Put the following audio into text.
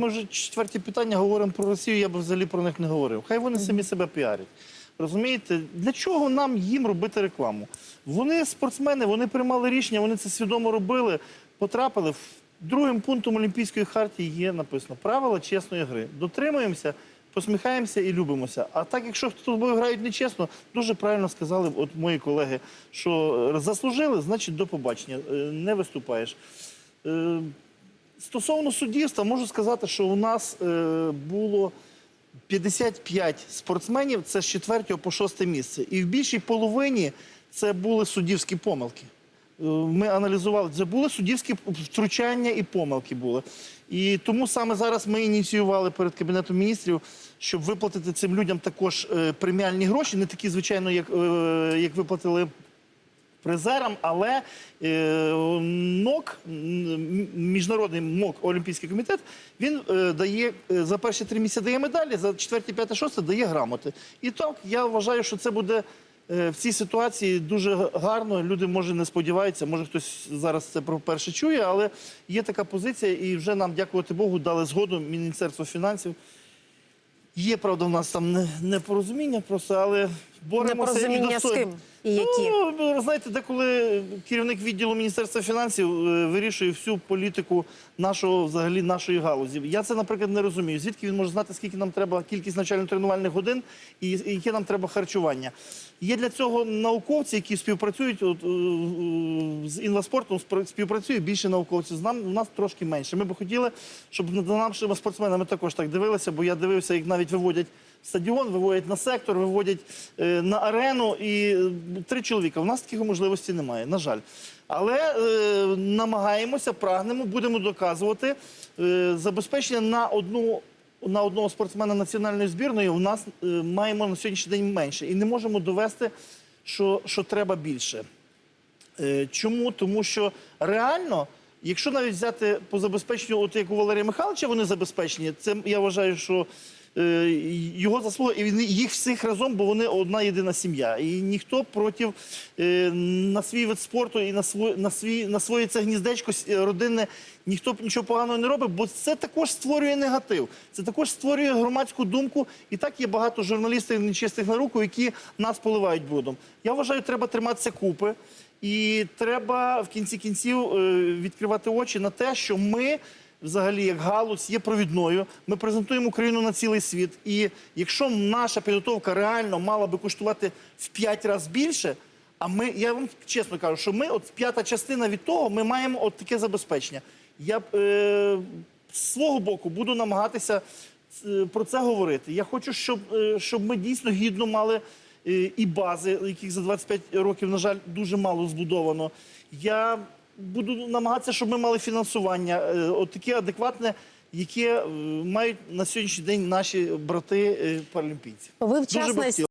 Ми вже четверті питання говоримо про Росію, я б взагалі про них не говорив. Хай вони самі себе піарять. Розумієте, для чого нам їм робити рекламу? Вони спортсмени, вони приймали рішення, вони це свідомо робили, потрапили. Другим пунктом Олімпійської хартії є написано правила чесної гри. Дотримуємося, посміхаємося і любимося. А так, якщо хто тобою грають нечесно, дуже правильно сказали от мої колеги, що е, заслужили, значить до побачення. Е, Не виступаєш. Стосовно суддівства, можу сказати, що у нас е, було 55 спортсменів, це з 4 по 6 місце. І в більшій половині це були суддівські помилки. Е, Ми аналізували, це були суддівські втручання і помилки були. І тому саме зараз ми ініціювали перед Кабінетом міністрів, щоб виплатити цим людям також е, преміальні гроші, не такі, звичайно, як, е, як виплатили призерам, але е, НОК, міжнародний МОК Олімпійський комітет, він е, дає е, за перші три місяці дає медалі, за четверті, п'яте, шосте дає грамоти. І так я вважаю, що це буде. е, В цій ситуації дуже гарно. Люди може не сподіваються, може хтось зараз це вперше чує, але є така позиція, і вже нам, дякувати Богу, дали згоду Міністерство фінансів. Є, правда, в нас там непорозуміння просто, але боремося і Непорозуміння з ким і які? Ну, знаєте, деколи керівник відділу Міністерства фінансів е, вирішує всю політику нашого, взагалі, нашої галузі. Я це, наприклад, не розумію. Звідки він може знати, скільки нам треба кількість навчально-тренувальних годин і, яке нам треба харчування. Є для цього науковці, які співпрацюють от, е, е, з інваспортом, співпрацює більше науковців. З нам у нас трошки менше. Ми б хотіли, щоб нашими спортсменами також так дивилися, бо я дивився, як навіть виводять стадіон, виводять на сектор, виводять е, на арену і е, три чоловіка. У нас таких можливостей немає, на жаль. Але е, намагаємося, прагнемо, будемо доказувати е, забезпечення на одну. На одного спортсмена національної збірної у нас е, маємо на сьогоднішній день менше і не можемо довести, що, що треба більше. Е, Чому? Тому що реально, якщо навіть взяти по забезпеченню, от як у Валерія Михайловича вони забезпечені, це я вважаю, що його заслуга, і їх всіх разом, бо вони одна єдина сім'я. І ніхто проти е, на свій вид спорту і на свій, на свій на своє це гніздечко родинне ніхто нічого поганого не робить, бо це також створює негатив. Це також створює громадську думку. І так є багато журналістів нечистих на руку, які нас поливають брудом. Я вважаю, треба триматися купи. І треба в кінці кінців е, відкривати очі на те, що ми, взагалі, як галузь, є провідною. Ми презентуємо Україну на цілий світ. І якщо наша підготовка реально мала би коштувати в 5 разів більше, а ми, я вам чесно кажу, що ми, от п'ята частина від того, ми маємо от таке забезпечення. Я е, з свого боку буду намагатися е, про це говорити. Я хочу, щоб, е, щоб ми дійсно гідно мали е, і бази, яких за 25 років, на жаль, дуже мало збудовано. Я буду намагатися, щоб ми мали фінансування, е, от таке адекватне, яке е, мають на сьогоднішній день наші брати е, паралімпійці. Ви вчасно.